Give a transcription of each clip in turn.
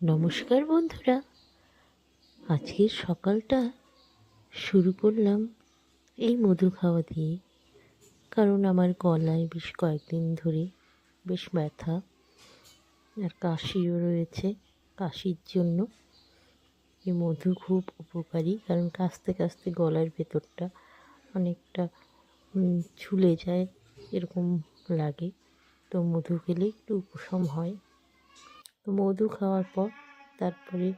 নমস্কার বন্ধুরা। আজকের সকালটা শুরু করলাম এই মধু খাওয়া দিয়ে, কারণ আমার গলায় বেশ কয়েকদিন ধরে বেশ ব্যথা আর কাশিও রয়েছে কাশির জন্য। এই মধু খুব উপকারী, কারণ কাশতে কাশতে গলার ভেতরটা অনেকটা ঝুলে যায়, এরকম লাগে। তো মধু খেলে একটু উপশম হয়। তো মধু খাওয়ার পর তারপরে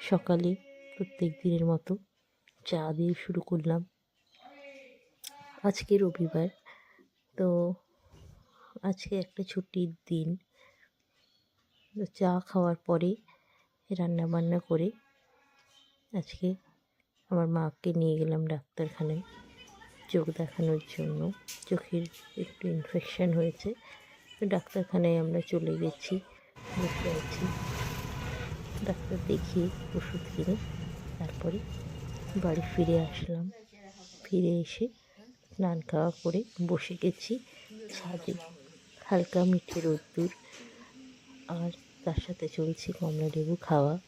সকালে প্রত্যেক দিনের মতো চা দিয়ে শুরু করলাম। আজকে রবিবার, তো আজকে একটা ছুটির দিন। চা খাওয়ার পরে রান্না বান্না করে আজকে আমার মাকে নিয়ে গেলাম ডাক্তারখানায় চোখ দেখানোর জন্য। চোখের একটু ইনফেকশান হয়েছে, তো ডাক্তারখানায় আমরা চলে গেছি। বসে আছি ডাক্তার দেখিয়ে ওষুধ কিনে তারপরে বাড়ি ফিরে আসলাম। ফিরে এসে স্নান খাওয়া করে বসে গেছি ছাদে। হালকা মিঠে রোদ্দুর আর তার সাথে চলছে কমলা লেবু খাওয়া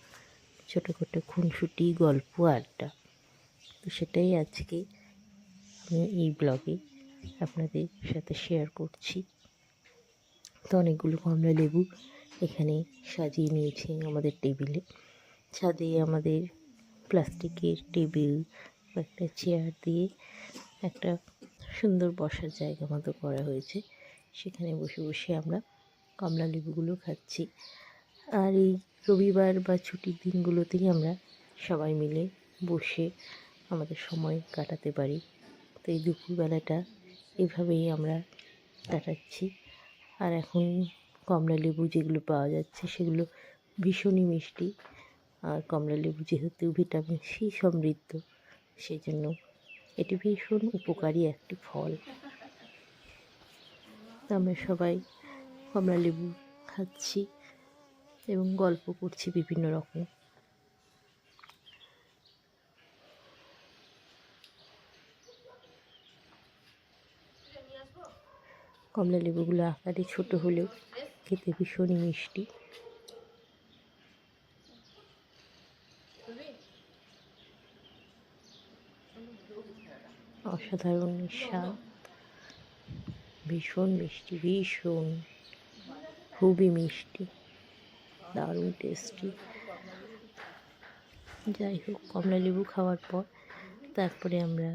ছোটো ছোটোখাটো খুনসুটি, গল্প, আড্ডা। তো সেটাই আজকে আমি এই ব্লগে আপনাদের সাথে শেয়ার করছি। তো অনেকগুলো কমলা লেবু এখানে সাজিয়ে নিয়েছি আমাদের টেবিলে। ছাদে আমাদের প্লাস্টিকের টেবিল বা একটা চেয়ার দিয়ে একটা সুন্দর বসার জায়গা মতো করা হয়েছে। সেখানে বসে বসে আমরা কমলা লেবুগুলো খাচ্ছি। আর এই রবিবার বা ছুটির দিনগুলোতেই আমরা সবাই মিলে বসে আমাদের সময় কাটাতে পারি। তো এই দুপুরবেলাটা এভাবেই আমরা কাটাচ্ছি। আর এখন কমলা লেবু যেগুলো পাওয়া যাচ্ছে সেগুলো ভীষণই মিষ্টি। আর কমলা লেবু যেহেতু ভিটামিন সি সমৃদ্ধ সেই জন্য এটি ভীষণ উপকারী একটি ফল। আমরা সবাই কমলা লেবু খাচ্ছি এবং গল্প করছি বিভিন্ন রকম। কমলা লেবুগুলো আকারে ছোট হলেও খেতে ভীষণই মিষ্টি। অসাধারণ স্বাদ। ভীষণ মিষ্টি, ভীষণ খুবই মিষ্টি। দারুণ টেস্টি যাই হোক, কমলা লেবু খাওয়ার পর তারপরে আমরা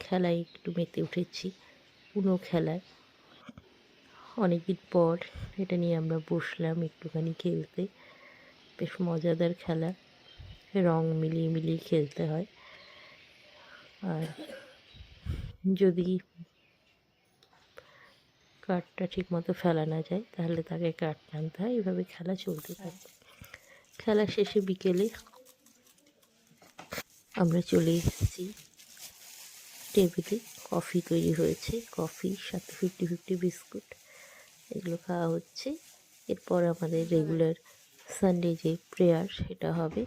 খেলায় একটু মেতে উঠেছি উনো খেলায়। অনেকদিন পর এটা নিয়ে আমরা বসলাম একটুখানি খেলতে। বেশ মজাদার খেলা। রং মিলিয়ে মিলিয়ে খেলতে হয়। আর যদি কাঠটা ঠিক মতো ফেলা না যায়, তাহলে তাকে কাঠ টানতে হয়। এভাবে খেলা চলতে থাকে। খেলা শেষে বিকেলে আমরা চলে এসেছি টেবিলে। কফি তৈরি হয়েছে। কফি, সাথে ফিফটি ফিফটি বিস্কুট। এগুলো খাওয়া হচ্ছে। এরপর আমাদের রেগুলার সানডে যে প্রেয়ার সেটা হবে।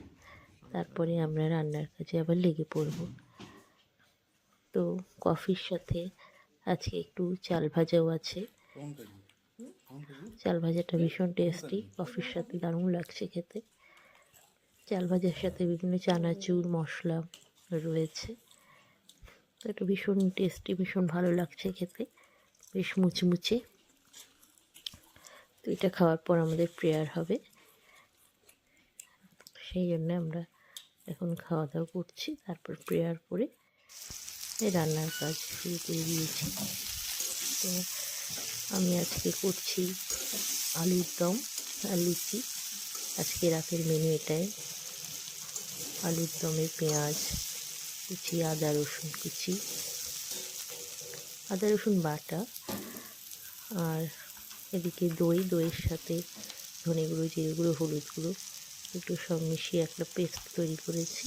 তারপরে আমরা রান্নার কাজে আবার লেগে পড়ব। তো কফির সাথে আজকে একটু চাল ভাজাও আছে। চাল ভাজাটা ভীষণ টেস্টি কফির সাথে দারুণ লাগছে খেতে। চাল ভাজার সাথে বিভিন্ন চানাচুর, মশলা রয়েছে। এটা ভীষণ টেস্টি ভীষণ ভালো লাগছে খেতে। বেশ মুচমুচে। তো এটা খাওয়ার পর আমাদের প্রেয়ার হবে। সেই জন্য আমরা এখন খাওয়া দাওয়া করছি, তারপর প্রেয়ার করে রান্নার কাজ শুরু করে দিয়েছি। তো আমি আজকে করছি আলুর দম আর লুচি। আজকে রাতের মেনু এটাই। আলুর দমে পেঁয়াজ, কুচি, আদা, রসুন কুচি, আদা, রসুন বাটা আর এদিকে দই, দইয়ের সাথে ধনে গুঁড়ো, জিরে গুঁড়ো, হলুদ গুঁড়ো, একটু সব মিশিয়ে একটা পেস্ট তৈরি করেছি।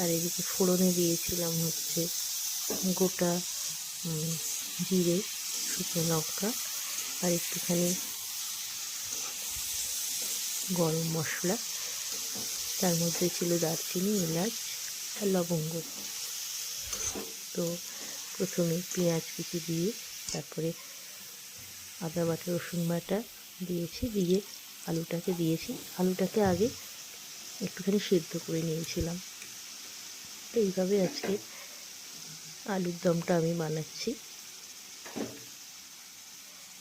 আর এদিকে ফোড়নে দিয়েছিলাম হচ্ছে গোটা জিরে, শুকনো লঙ্কা আর একটুখানি গরম মশলা। তার মধ্যে ছিল দারচিনি, এলাচ আর লবঙ্গ। তো প্রথমে পেঁয়াজ কুচি দিয়ে তারপরে আদা বাটা রসুন বাটা দিয়েছি, দিয়ে আলুটাকে দিয়েছি। আলুটাকে আগে একটুখানি সেদ্ধ করে নিয়েছিলাম। তো এইভাবে আজকে আলুর দমটা আমি বানাচ্ছি।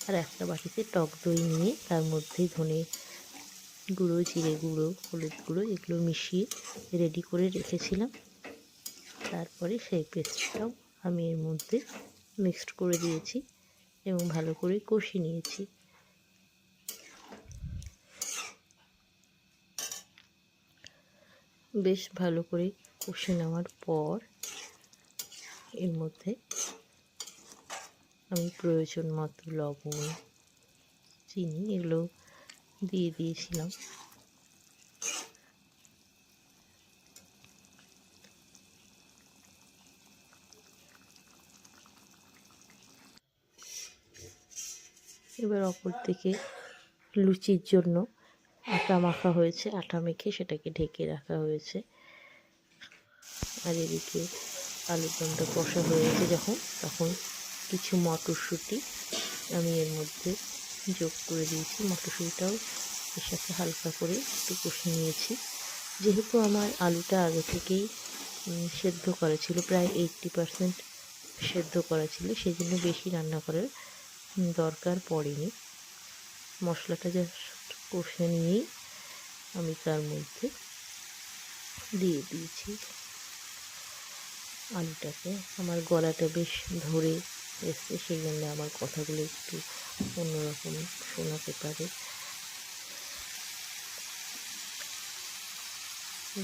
আর একটা বাটিতে টক দই নিয়ে তার মধ্যে ধনে গুঁড়ো, জিরে গুঁড়ো, হলুদ গুঁড়ো এগুলো মিশিয়ে রেডি করে রেখেছিলাম। তারপরে সেই পেস্টটাও আমি এর মধ্যে মিক্সড করে দিয়েছি। এবং ভালো করে কষিয়ে নিয়েছি। বেশ ভালো করে কষে নেওয়ার পর এর মধ্যে আমি প্রয়োজন মতো লবণ, চিনি এগুলো দিয়ে দিয়েছিলাম। এবার অপর দিকে লুচির জন্য আটা মাখা হয়েছে, আটা মেখে সেটাকে ঢেকে রাখা হয়েছে। আর এদিকে আলুর দমটা কষা হয়েছে যখন, তখন কিছু মটরশুঁটি আমি এর মধ্যে যোগ করে দিয়েছি। মটরশুঁটিটাও এর সাথে হালকা করে একটু কষে নিয়েছি। যেহেতু আমার আলুটা আগে থেকেই সেদ্ধ করা ছিল, প্রায় এইটটি পারসেন্ট সেদ্ধ করা ছিল সেই জন্য বেশি রান্না করার দরকার পড়েনি। মশলাটা জাস্ট কষে নিয়েই আমি তার মধ্যে দিয়ে দিয়েছি। আলুটাকে আমার গলাটা বেশ ধরে এসছে সেই জন্য আমার কথাগুলো একটু অন্যরকম শোনাতে পারে।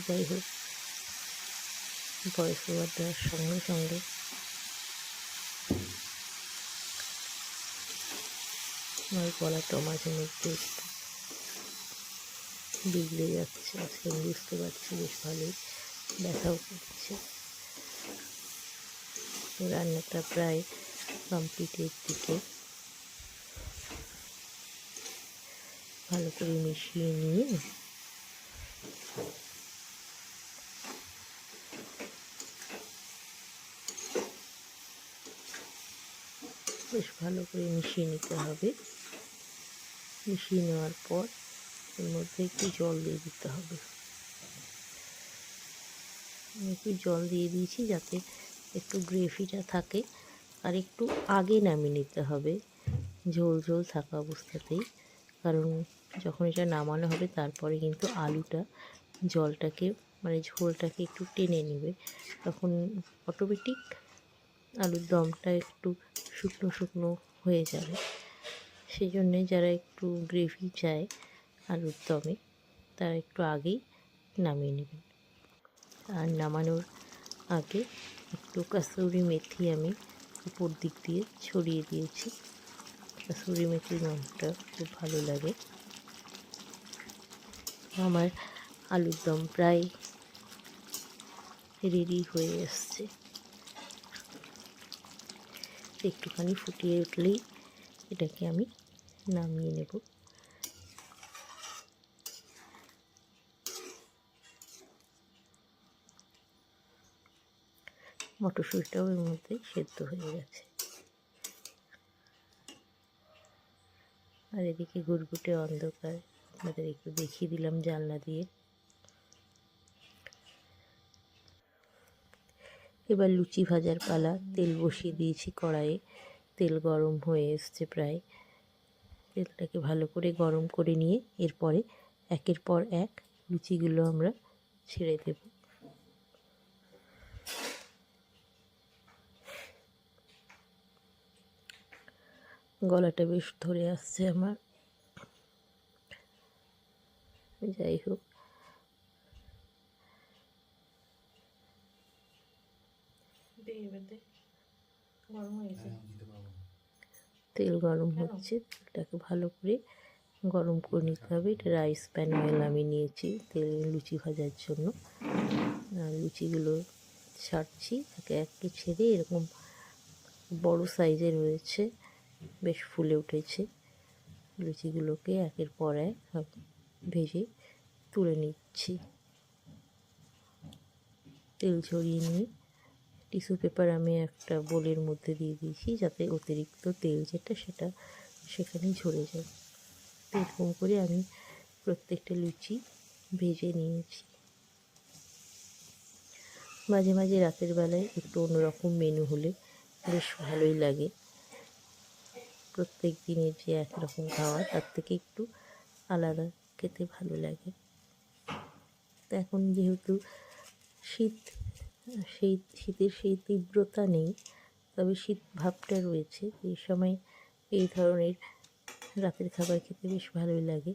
যাই হোক ভয়েস ওভার দেওয়ার সঙ্গে সঙ্গে আমার গলাটা মাঝে মধ্যে বিগড়ে যাচ্ছে। আজকে বুঝতে পারছি বেশ ভালোই ব্যথাও করছে। রান্নাটা প্রায় কমপ্লিটের দিকে ভালো করে মিশিয়ে নিয়ে বেশ ভালো করে মিশিয়ে নিতে হবে। মিশিয়ে নেওয়ার পর এর মধ্যে একটু জল দিয়ে দিতে হবে। একটু জল দিয়ে দিয়েছি যাতে একটু গ্রেভিটা থাকে আর একটু আগে নামিয়ে নিতে হবে, ঝোল ঝোল থাকা অবস্থাতেই। কারণ যখন এটা নামানো হবে তারপরে কিন্তু আলুটা জলটাকে মানে ঝোলটাকে একটু টেনে নেবে। তখন অটোমেটিক আলুর দমটা একটু শুকনো শুকনো হয়ে যাবে। সেই জন্যে যারা একটু গ্রেভি চায় আলুর দমে তারা একটু আগেই নামিয়ে নেবেন। আর নামানোর আগে একটু কাসুরি মেথি আমি উপর দিক দিয়ে ছড়িয়ে দিয়েছি। কাসুরি মেথির গন্ধটা খুব ভালো লাগে। আমার আলুর দম প্রায় রেডি হয়ে এসছে একটুখানি ফুটিয়ে উঠলেই এটাকে আমি নামিয়ে নেব। মটরশুঁটিটাও এর মধ্যে সেদ্ধ হয়ে গেছে। আর এদিকে গুড়গুটে অন্ধকার, আপনাদের একটু দেখিয়ে দিলাম জানলা দিয়ে। এবার লুচি ভাজার পালা, তেল বসিয়ে দিয়েছি কড়াইয়ে। তেল গরম হয়ে এসছে প্রায়। তেলটাকে ভালো করে গরম করে নিয়ে এরপরে একের পর এক লুচিগুলো আমরা ছেড়ে দেব। গলাটা বেশ ধরে আসছে আমার। যাই হোক। তেল গরম হচ্ছে তেলটাকে ভালো করে গরম করে নিতে হবে। এটা রাইস প্যান অয়েল আমি নিয়েছি তেল লুচি ভাজার জন্য। আর লুচিগুলো ছাড়ছি একে একে ছেড়ে এরকম বড় সাইজের রয়েছে বেশ ফুলে উঠেছে। লুচিগুলোকে একের পর এক ভেজে তুলে নিচ্ছি। তেল ঝরিয়ে নিয়ে টিস্যু পেপার আমি একটা বোলের মধ্যে দিয়ে দিয়েছি যাতে অতিরিক্ত তেল যেটা সেটা সেখানে ঝরে যায়। তো এরকম করে আমি প্রত্যেকটা লুচি ভেজে নিয়েছি। মাঝে মাঝে রাতের বেলায় একটু অন্যরকম মেনু হলে বেশ ভালোই লাগে। প্রত্যেক দিনের যে একরকম খাওয়া তার থেকে একটু আলাদা খেতে ভালো লাগে। তো এখন যেহেতু শীত সেই শীতের সেই তীব্রতা নেই, তবে শীত ভাবটা রয়েছে এই সময় এই ধরনের রাতের খাবার খেতে বেশ ভালোই লাগে।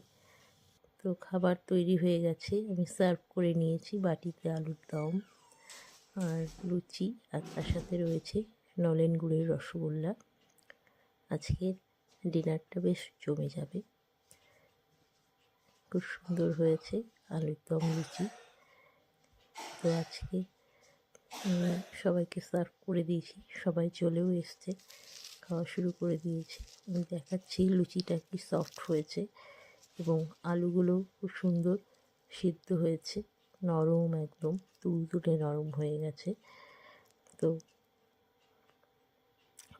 তো খাবার তৈরি হয়ে গেছে, আমি সার্ভ করে নিয়েছি বাটিতে আলুর দম আর লুচি আর তার সাথে রয়েছে নলেন গুড়ের রসগোল্লা। আজকের ডিনারটা বেশ জমে যাবে। খুব সুন্দর হয়েছে আলুর দম লুচি। তো আজকে উম, সবাইকে সার্ভ করে দিয়েছি। সবাই চলেও এসছে খাওয়া শুরু করে দিয়েছি। আমি দেখাচ্ছি লুচিটা কি সফট হয়েছে এবং আলুগুলো খুব সুন্দর সিদ্ধ হয়েছে নরম একদম তুলতুলে নরম হয়ে গেছে। তো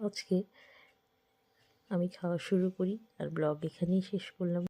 আজকে আমি খাওয়া শুরু করি আর ব্লগ এখানেই শেষ করলাম।